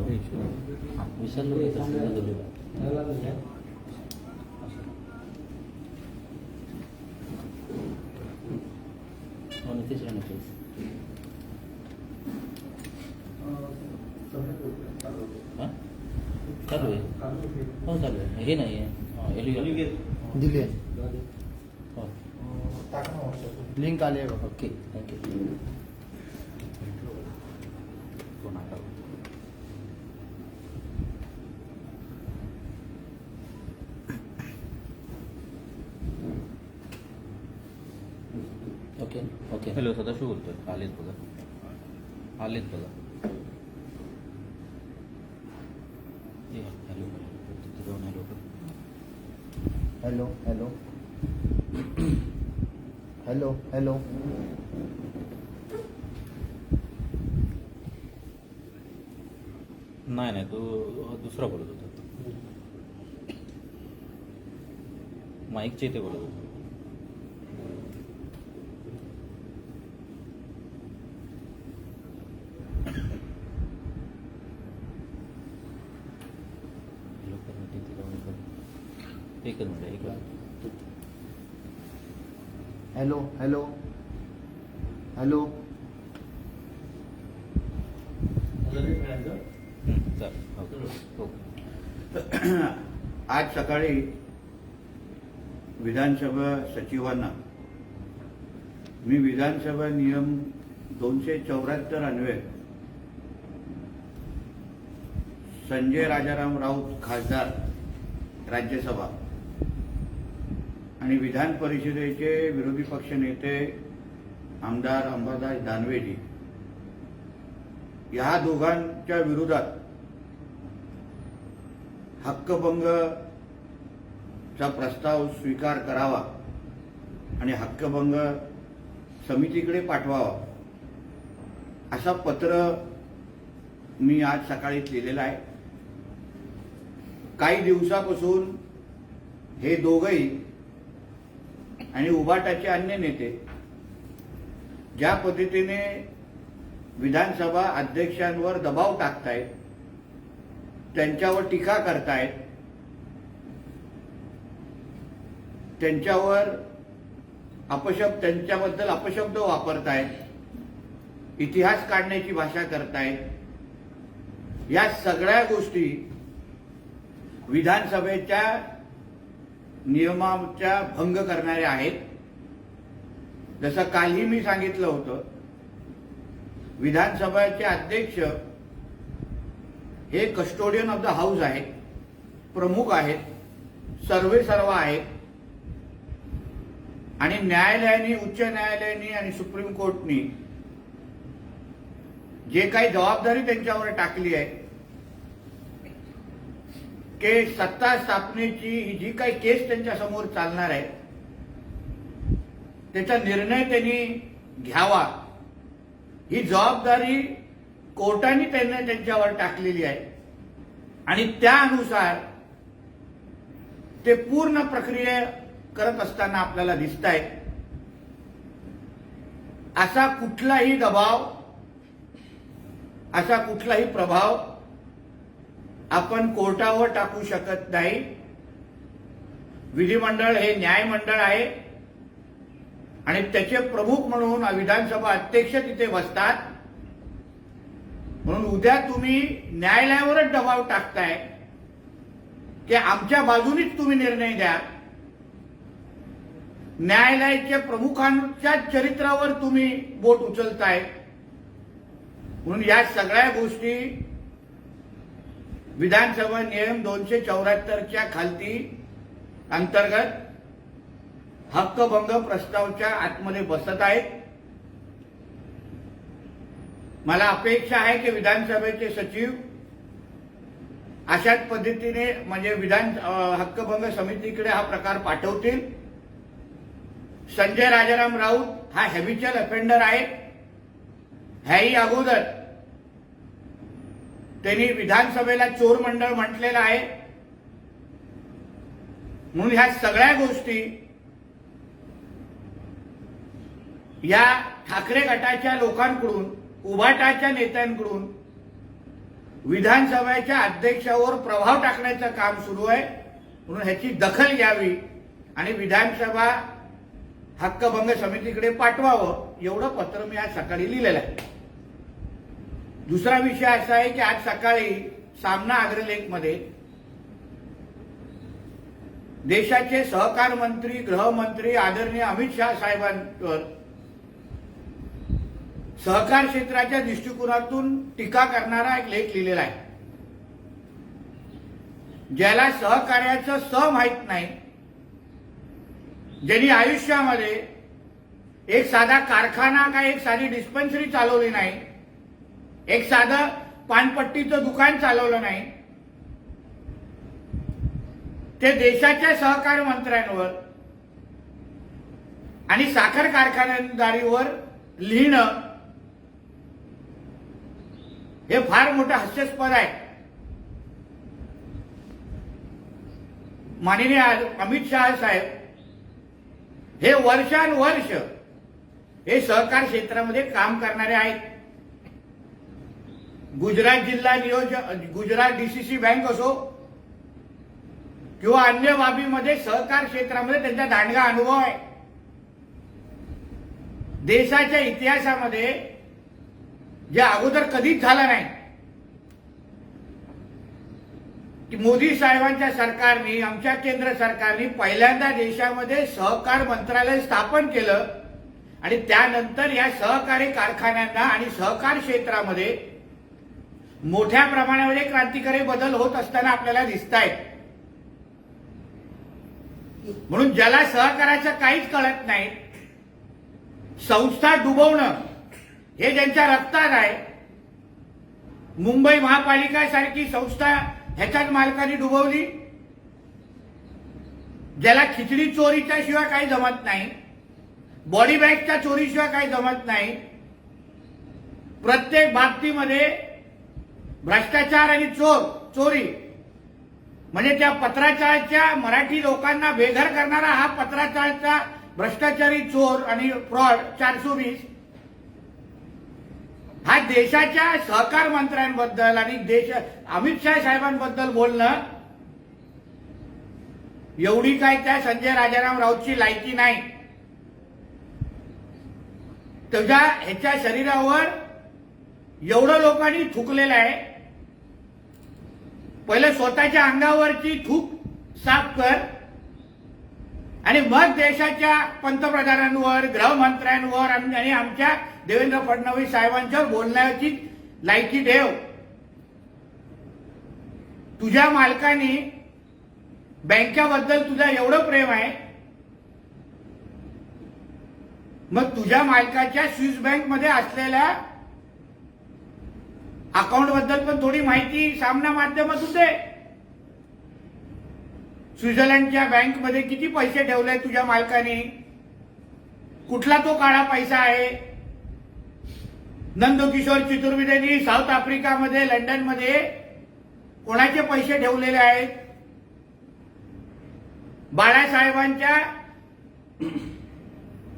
Hello हां विसरलो मी तसं बदललो. हो नितीश राणे please. हां चालू आहे हो चालू आहे हे नाही आहे एलिगेट दिली हो लिंक आली आहे बघा ओके थँक्यू फोन आला ओके ओके हॅलो सदाशिव बोलतोय. आलेत बघा. आलेत बघा. हॅलो जाऊन hello. Hello hello hello hello नाही नाही तो दुसरा बोलत होता. माईकच्या इथे बोलत होता हॅलो कर ना, तिथे जाऊन कर. एकच मिनिट एक मिनिट. Hello hello. हॅलो. हं, हो. आज सकाळी विधानसभा सचिवांना मी विधानसभा नियम दोनशे चौऱ्याहत्तर अन्वये संजय राजाराम राऊत खासदार राज्यसभा आणि विधान परिषदेचे विरोधी पक्ष नेते आमदार अंबादास दानवेजी या दोघांच्या विरोधात हक्कभंगचा प्रस्ताव स्वीकार करावा आणि हक्कभंग समितीकडे पाठवावा असा पत्र मी आज सकाळीच लिहिलेला आहे. काही दिवसापासून हे दोघही आणि उभाटाचे अन्य नेते. ज्या पद्धतीने विधानसभा अध्यक्षांवर दबाव टाकतायत त्यांच्यावर टीका करतायत त्यांच्यावर अपशब्द त्यांच्याबद्दल अपशब्द वापरतायत इतिहास काढण्याची भाषा करतायत या सगळ्या गोष्टी विधानसभेच्या नियमाच्या भंग करणाऱ्या आहेत. जसं कालही मी सांगितलं होतं विधानसभेचे अध्यक्ष हे कस्टोडियन ऑफ द हाऊस आहेत प्रमुख आहेत सर्वे सर्व आहेत. आणि न्यायालयाने उच्च न्यायालयाने आणि सुप्रीम कोर्टनी जे काही जबाबदारी त्यांच्यावर टाकली आहे की सत्ता स्थापनेची ही जी काही केस त्यांच्यासमोर चालणार आहे त्याचा निर्णय त्यांनी घ्यावा. ही जबाबदारी कोर्टाने त्यांना त्यांच्यावर टाकलेली आहे. आणि त्यानुसार ते पूर्ण प्रक्रिया करत असताना आपल्याला दिसत आहे असा कुठलाही दबाव असा कुठलाही प्रभाव आपण कोर्टावर टाकू शकत नाही. विधिमंडळ हे न्यायमंडळ आहे. आणि त्याचे प्रमुख म्हणून विधानसभा अध्यक्ष तिथे बसतात. म्हणून उद्या तुम्ही न्यायालयावरच दबाव टाकताय. की आमच्या बाजूनीच तुम्ही निर्णय द्या. न्यायालयाच्या प्रमुखांच्या चरित्रावर तुम्ही बोट उचलताय. म्हणून या सगळ्या गोष्टी विधानसभा नियम दोनशे चौऱ्याहत्तरच्या खालती अंतर्गत हक्कभंग प्रस्तावच्या आतमध्ये बसत आहेत. मला अपेक्षा आहे की विधानसभेचे सचिव अशाच पद्धतीने म्हणजे विधान हक्कभंग समितीकडे हा प्रकार पाठवतील. संजय राजाराम राऊत हा हॅबिच्युअल अफेंडर आहे. ह्याही अगोदर त्यांनी विधानसभेला चोर मंडळ म्हटलेलं आहे. म्हणून ह्या सगळ्या गोष्टी या ठाकरे गटाच्या लोकांकडून उभाटाच्या नेत्यांकडून विधानसभेच्या अध्यक्षावर प्रभाव टाकण्याचं काम सुरू आहे. म्हणून ह्याची दखल घ्यावी आणि विधानसभा हक्कभंग समितीकडे पाठवावं एवढं पत्र मी आज सकाळी लिहिलेलं आहे. दुसरा विषय असा आहे की आज सकाळी सामना अग्रलेखमध्ये देशाचे सहकार मंत्री गृहमंत्री आदरणीय अमित शहा साहेबांवर सहकार क्षेत्राच्या दृष्टिकोनातून टीका करणारा एक लेख लिहिलेला आहे. ज्याला सहकार्याचं स माहीत नाही ज्यांनी आयुष्यामध्ये एक साधा कारखाना का एक साधी डिस्पेन्सरी चालवली नाही एक साधं पानपट्टीचं दुकान चालवलं नाही. ते देशाच्या सहकार मंत्र्यांवर आणि साखर कारखानदारीवर लिहिणं हे फार मोठं हास्यास्पद आहे. माननीय अमित शहा साहेब हे वर्षानुवर्ष हे सहकार क्षेत्रामध्ये काम करणारे आहेत. गुजरात जिल्हा नियोजन गुजरात डीसीसी बँक असो किंवा अन्य बाबीमध्ये सहकार क्षेत्रामध्ये त्यांचा दांडगा अनुभव आहे. देशाच्या इतिहासामध्ये जे अगोदर कधीच झालं नाही की मोदी साहेबांच्या सरकारने आमच्या केंद्र सरकारने पहिल्यांदा देशामध्ये सहकार मंत्रालय स्थापन केलं आणि त्यानंतर या सहकारी कारखान्यांना आणि सहकार क्षेत्रामध्ये मोठ्या प्रमाणामध्ये क्रांतिकारी बदल होत असताना आपल्याला दिसत आहेत म्हणून ज्याला सहकाराचं काहीच कळत नाही संस्था डुबवणं हे ज्यांच्या रक्तात आहे मुंबई महापालिका सारखी संस्था ह्याच्यात मालकाने डुबवली ज्याला खिचडी चोरीच्या शिवाय काही जमत नाही बॉडी बॅगच्या चोरीशिवाय काही जमत नाही प्रत्येक बाबतीमध्ये भ्रष्टाचार आणि चोर चोरी. म्हणजे त्या पत्राचारच्या मराठी लोकांना बेघर करणारा हा पत्राचारचा भ्रष्टाचारी चोर आणि फ्रॉड चारशे वीस. हा देशाच्या सहकार मंत्र्यांबद्दल आणि देश अमित शाह साहेबांबद्दल बोलणं एवढी काय त्या संजय राजाराम राऊतची लायकी नाही. तुझ्या ह्याच्या शरीरावर एवढं लोकांनी थुकलेलं आहे. पहिले स्वतःच्या अंगावरची थूक साफ कर आणि मग देशाच्या पंतप्रधानांवर गृहमंत्र्यांवर आणि आमच्या देवेंद्र फडणवीस साहेबांच्यावर बोलण्याची लायकी ठेव. तुझ्या मालकानी बँकेबद्दल तुझा एवढं प्रेम आहे. मग तुझ्या मालकाच्या स्विस बँकमध्ये असलेल्या अकाउंटबद्दल पण थोडी माहिती सामना माध्यमातून दे स्वित्झर्लंडच्या बँकमध्ये किती पैसे ठेवले तुझ्या मालकाने? कुठला तो काळा पैसा आहे? नंदकिशोर चतुर्वेदींनी साऊथ आफ्रिकामध्ये लंडनमध्ये कोणाचे पैसे ठेवलेले आहेत? बाळासाहेबांच्या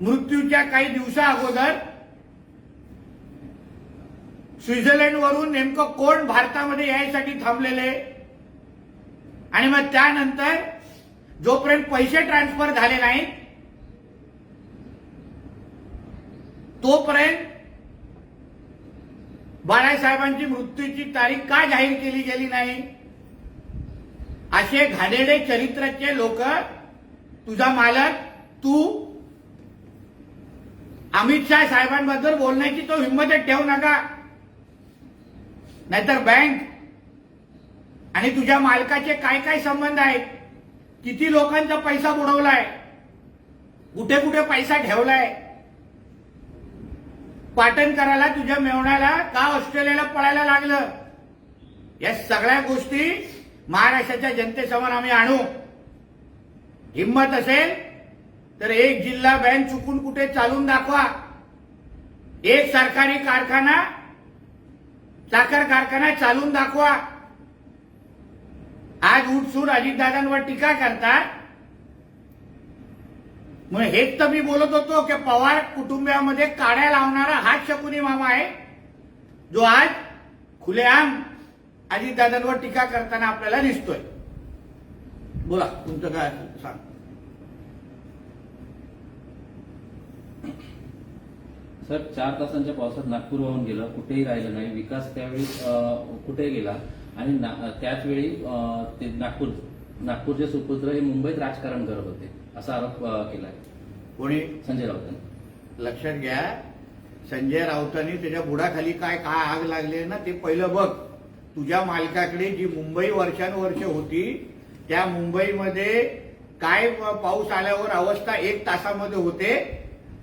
मृत्यूच्या काही दिवसा अगोदर स्वित्झर्लंडवरून नेमकं कोण भारतामध्ये यायसाठी थांबलेले? आणि मग त्यानंतर जोपर्यंत पैसे ट्रान्सफर झाले नाहीत तोपर्यंत बाळासाहेबांची मृत्यूची तारीख का जाहीर केली गेली नाही? असे घाणेडे चरित्राचे लोक तुझा मालक तू अमित शाह साहेबांबद्दल बोलण्याची तो हिंमत ठेवू नका. नाहीतर बँक आणि तुझ्या मालकाचे काय काय संबंध आहेत? किती लोकांचा पैसा बुडवलाय? कुठे कुठे पैसा ठेवलाय? पाटण करायला तुझ्या मेवण्याला का ऑस्ट्रेलियाला पळायला लागलं? या सगळ्या गोष्टी महाराष्ट्राच्या जनतेसमोर आम्ही आणू. हिंमत असेल तर एक जिल्हा बँक चुकून कुठे चालून दाखवा. एक सरकारी कारखाना साखर कारखाना चालून दाखवा. आज उठसूट अजितदादांवर टीका करतात. मग हेच तर मी बोलत होतो की पवार कुटुंबियामध्ये काड्या लावणारा हाच शकुनी मामा आहे जो आज खुलेआम अजितदादांवर टीका करताना आपल्याला दिसतोय. बोला तुमचं काय सांग? सर चार तासांच्या पावसात नागपूर वाहून गेलं कुठेही राहिलं नाही. विकास त्यावेळी कुठे गेला? आणि ना- त्याच वेळी अं, ते नागपूर नागपूरचे सुपुत्र हे मुंबईत राजकारण करत होते असा आरोप केलाय. कोणी? संजय राऊतांनी. लक्षात घ्या संजय राऊतांनी त्याच्या बुडाखाली काय काय आग लागली ना ते पहिलं बघ. तुझ्या मालकाकडे जी मुंबई वर्षानुवर्ष होती त्या मुंबईमध्ये काय पाऊस आल्यावर अवस्था एक तासामध्ये होते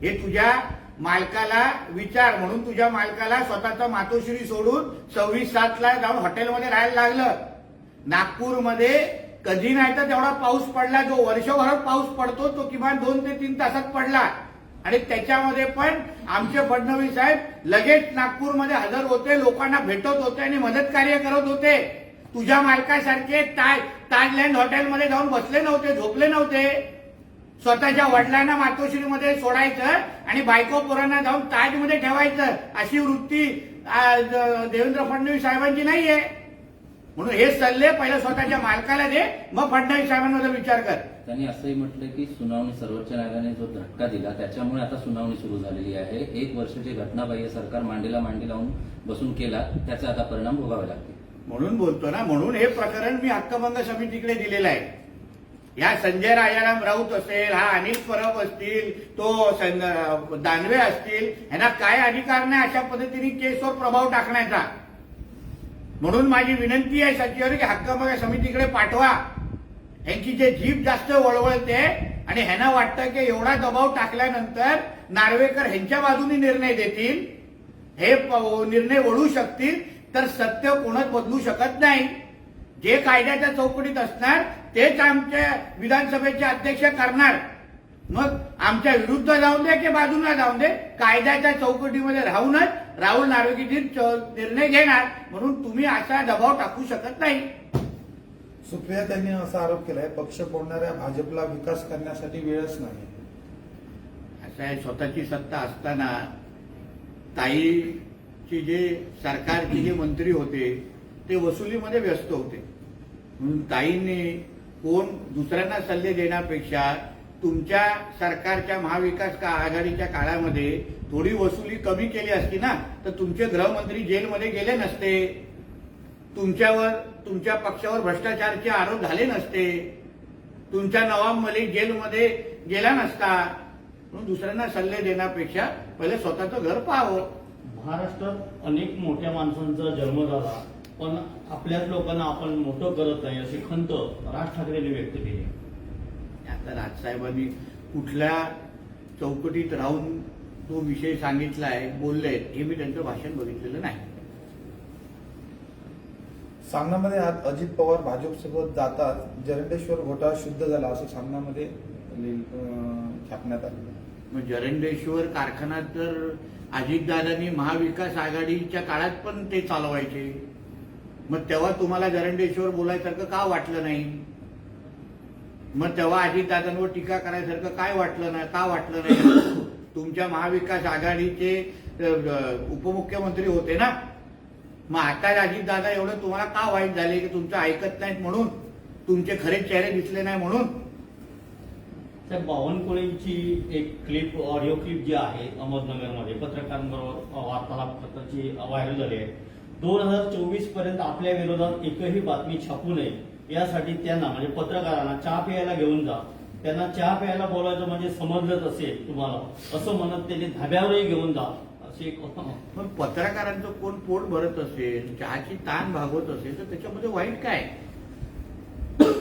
हे तुझ्या मालकाला विचार म्हणून तुझ्या मालकाला स्वतःचा मातोश्री सोडून सव्वीस सातला जाऊन हॉटेलमध्ये राहायला लागलं. नागपूरमध्ये कधी नाही तर तेवढा पाऊस पडला. जो वर्षभरात पाऊस पडतो तो किमान दोन ते तीन तासात पडला. आणि त्याच्यामध्ये पण आमचे फडणवीस साहेब लगेच नागपूरमध्ये हजर होते लोकांना भेटत होते आणि मदत कार्य करत होते. तुझ्या मालकासारखे ताज ताजलँड हॉटेलमध्ये जाऊन बसले नव्हते झोपले नव्हते. स्वतःच्या वडिलांना मातोश्रीमध्ये सोडायचं आणि बायको पोरांना जाऊन ताजमध्ये ठेवायचं अशी वृत्ती देवेंद्र फडणवीस साहेबांची नाहीये. म्हणून हे सल्ले पहिले स्वतःच्या मालकाला दे मग फडणवीस साहेबांबद्दल विचार कर. त्यांनी असंही म्हटलं की सुनावणी सर्वोच्च न्यायालयाने जो झटका दिला त्याच्यामुळे आता सुनावणी सुरू झालेली आहे. एक वर्षाची घटनाबाह्य सरकार मांडीला मांडी लावून बसून केला त्याचे आता परिणाम भोगावे लागतील. म्हणून बोलतो ना म्हणून हे प्रकरण मी हक्कभंग समितीकडे दिलेलं आहे. या संजय राजाराम राऊत असेल हा अनिल परब असतील तो सं- दानवे असतील यांना काय अधिकार नाही अशा पद्धतीने केसवर प्रभाव टाकण्याचा? म्हणून माझी विनंती आहे सचिवर की हक्कमग समितीकडे पाठवा. यांची जे जीभ जास्त वळवळते आणि ह्यांना वाटतं की एवढा दबाव टाकल्यानंतर नार्वेकर ह्यांच्या बाजूने निर्णय देतील हे निर्णय वळू शकतील तर सत्य कोणच बदलू शकत नाही. जे कायद्याच्या चौकटीत असणार तेच आमच्या विधानसभेचे अध्यक्ष करणार. मग आमच्या विरुद्ध जाऊन दे की बाजूला जाऊन दे कायद्याच्या चौकटीमध्ये राहूनच राहुल च- निर्णय घेणार. म्हणून तुम्ही असा दबाव टाकू शकत नाही. सुप्रिया त्यांनी असा आरोप केलाय पक्ष फोडणाऱ्या भाजपला विकास करण्यासाठी वेळच नाही. असं आहे स्वतःची सत्ता असताना ताईचे जे सरकारचे जे मंत्री होते ते वसुलीमध्ये व्यस्त होते. म्हणून ताईंनी कोण दुसऱ्यांना सल्ले देण्यापेक्षा तुमच्या सरकारच्या महाविकास का आघाडीच्या काळामध्ये थोडी वसुली कमी केली असती ना तर तुमचे गृहमंत्री जेलमध्ये गेले नसते. तुमच्यावर तुमच्या पक्षावर भ्रष्टाचारचे आरोप झाले नसते. तुमच्या नवाब मलिक जेलमध्ये गेला नसता. म्हणून दुसऱ्यांना सल्ले देण्यापेक्षा पहिले स्वतःचं घर पाहावं. महाराष्ट्रात अनेक मोठ्या माणसांचा जन्म झाला. पण आपल्याच लोकांना आपण मोठं करत नाही अशी खंत राज ठाकरेंनी व्यक्त केली आता राजसाहेबांनी कुठल्या चौकटीत राहून तो विषय सांगितलाय बोलले हे मी त्यांचं भाषण बघितलेलं नाही. सामनामध्ये आज अजित पवार भाजपसोबत जातात जरंडेश्वर घोटाळा शुद्ध झाला असं सामनामध्ये छापण्यात आलं. मग जरंडेश्वर कारखाना तर अजितदादांनी महाविकास आघाडीच्या काळात पण ते चालवायचे. मग तेव्हा तुम्हाला जरंडेश्वर बोलायसारखं का वाटलं नाही? मग तेव्हा अजितदादांवर टीका करायसारखं काय वाटलं नाही का वाटलं नाही? तुमच्या महाविकास आघाडीचे उपमुख्यमंत्री होते ना? मग आता अजितदादा एवढं तुम्हाला का वाईट झाले की तुमचं ऐकत नाहीत म्हणून? तुमचे खरे चेहरे दिसले नाही म्हणून? त्या बावनकुळेंची एक क्लिप ऑडिओ क्लिप जी आहे अहमदनगरमध्ये पत्रकारांबरोबर वार्तालाप वार्तालापाची व्हायरल झाली आहे. दोन हजार चोवीसपर्यंत आपल्या विरोधात एकही बातमी छापू नये. यासाठी त्यांना म्हणजे पत्रकारांना चहा प्यायला घेऊन जा. त्यांना चहा प्यायला बोलायचं म्हणजे समजलंच असेल तुम्हाला. असं म्हणत त्यांनी धाब्यावरही घेऊन जा. असे एक पण पत्रकारांचं कोण पोट भरत असेल चहाची ताण भागवत असेल तर त्याच्यामध्ये वाईट काय?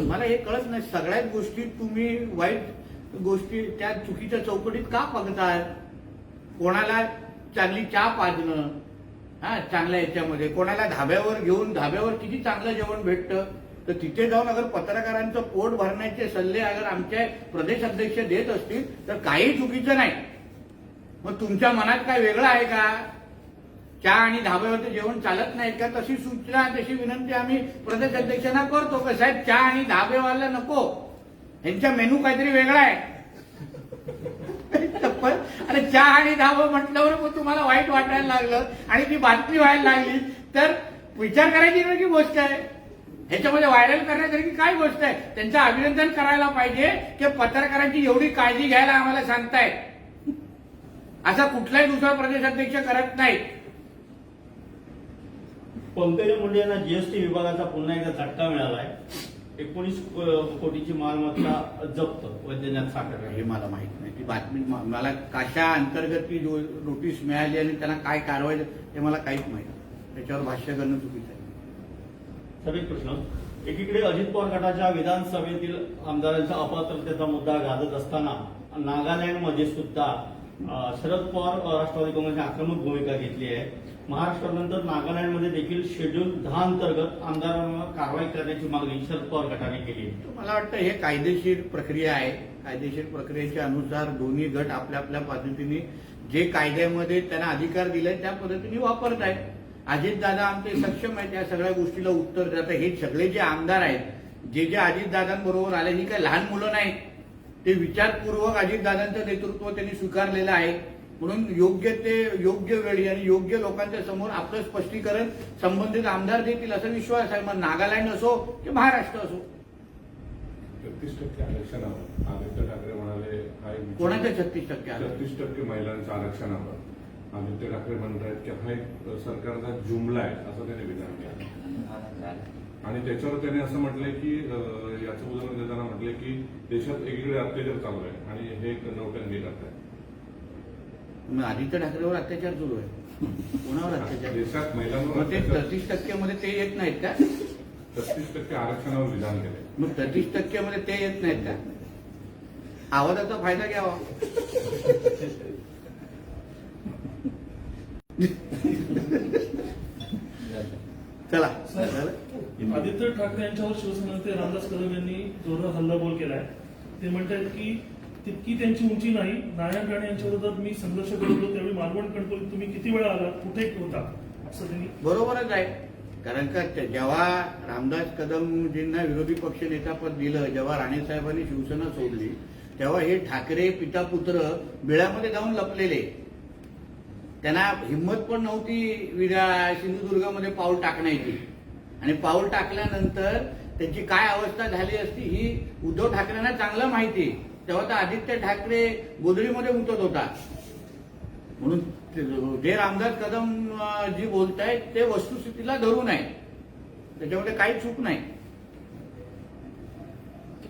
मला हे कळत नाही. सगळ्याच गोष्टी तुम्ही वाईट गोष्टी त्या चुकीच्या चौकटीत का बघताय? कोणाला चांगली चहा पाजणं? हा चांगल्या याच्यामध्ये. कोणाला धाब्यावर घेऊन धाब्यावर किती चांगलं जेवण भेटतं? तर तिथे जाऊन अगर पत्रकारांचं पोट भरण्याचे सल्ले अगर आमचे प्रदेश अध्यक्ष देत असतील तर काही चुकीचं नाही. मग तुमच्या मनात काय वेगळं आहे का? चहा आणि धाब्यावरचं जेवण चालत नाही का? तशी सूचना तशी विनंती आम्ही प्रदेश अध्यक्षांना करतो. का साहेब चहा आणि धाबेवाला नको. यांचा मेनू काहीतरी वेगळा आहे. पण आणि चहा आणि धाबं म्हटल्यावर मग तुम्हाला वाईट वाटायला लागलं आणि ती बातमी व्हायला लागली. तर विचार करायची वेगळी गोष्ट आहे. ह्याच्यामध्ये व्हायरल करण्यासारखी काय गोष्ट आहे? त्यांचं अभिनंदन करायला पाहिजे की पत्रकारांची एवढी काळजी घ्यायला आम्हाला सांगताय असा कुठलाही दुसरा प्रदेशाध्यक्ष करत नाही. पंकजा मुंडे यांना जीएसटी विभागाचा पुन्हा एकदा झटका मिळाला आहे एकोणीस कोटीची मालमत्ता जप्त वैद्यनाथ साखर हे मला माहीत नाही. ती बातमी मला कशा अंतर्गत ती नोटीस मिळाली आणि त्यांना काय कारवाई हे मला काहीच माहीत नाही. त्याच्यावर भाष्य करणं चुकीचं आहे. सर एक प्रश्न. एकीकडे अजित पवार गटाच्या विधानसभेतील आमदारांचा अपात्रतेचा मुद्दा गाजत असताना नागालँडमध्ये सुद्धा शरद पवार राष्ट्रवादी काँग्रेसने आक्रमक भूमिका घेतली आहे. महाराष्ट्रानंतर नागालँडमध्ये देखील शेड्यूल दहा अंतर्गत आमदारांवर कारवाई करण्याची मागणी शरद पवार गटाने केली मला वाटतं हे कायदेशीर प्रक्रिया आहे. कायदेशीर प्रक्रियेच्या अनुसार दोन्ही गट आपल्या आपल्या पद्धतीने जे कायद्यामध्ये त्यांना अधिकार दिले त्या पद्धतीने वापरत आहेत. अजितदादा आमचे सक्षम आहेत या सगळ्या गोष्टीला उत्तर देतात. हे सगळे जे आमदार आहेत जे जे अजितदादांबरोबर आले ही काही लहान मुलं नाही ते विचारपूर्वक अजितदादांचं नेतृत्व त्यांनी स्वीकारलेलं आहे. म्हणून योग्य ते योग्य वेळी आणि योग्य लोकांच्या समोर आपलं स्पष्टीकरण संबंधित आमदार देतील असा विश्वास आहे मग नागालँड असो की महाराष्ट्र असो. छत्तीस टक्के आरक्षणावर. आदित्य ठाकरे म्हणाले कोणाच्या छत्तीस टक्के आरक्षण? छत्तीस टक्के महिलांच्या आरक्षणावर. आदित्य ठाकरे म्हणतायत की हा एक सरकारचा जुमला आहे असं त्याने विधान केलं. आणि त्याच्यावर त्याने असं म्हटलंय की याचं उदाहरण देताना म्हटलंय की देशात एकीकडे अत्याचार चालू आहे आणि हे एक नौटंकी करताय मग आदित्य ठाकरेवर अत्याचार सुरू आहे. कोणावर अत्याचार? देशात महिलांवर मग ते ते येत नाहीत का? छत्तीस टक्के आरक्षणावर विधान केलंय. मग तेहतीस टक्केमध्ये ते येत नाहीत का? आवाजाचा फायदा घ्यावा. चला. झालं? आदित्य ठाकरे यांच्यावर शिवसेना नेते रामदास कदम यांनी जोरदार हल्लाबोल केलाय. ते म्हणतात की तितकी त्यांची उंची नाही. नारायण राणे यांच्या विरोधात मी संघर्ष करतो त्यावेळी मालवण कंट्रोल तुम्ही किती वेळा आला? कुठे होता? असं त्यांनी बरोबरच आहे. कारण का जेव्हा रामदास कदमजींना विरोधी पक्ष नेतापद दिलं जेव्हा राणेसाहेबांनी शिवसेना सोडली तेव्हा हे ठाकरे पिता पुत्र बिळामध्ये जाऊन लपलेले. त्यांना हिंमत पण नव्हती विधा सिंधुदुर्गामध्ये पाऊल टाकण्याची. आणि पाऊल टाकल्यानंतर त्यांची काय अवस्था झाली असती ही उद्धव ठाकरेंना चांगलं माहिती तेव्हा तर आदित्य ठाकरे गोधडीमध्ये उतरत होता. म्हणून ते- जे रामदास कदम जी जी बोलतायत ते वस्तुस्थितीला धरून आहे त्याच्यामध्ये काही चूक नाही.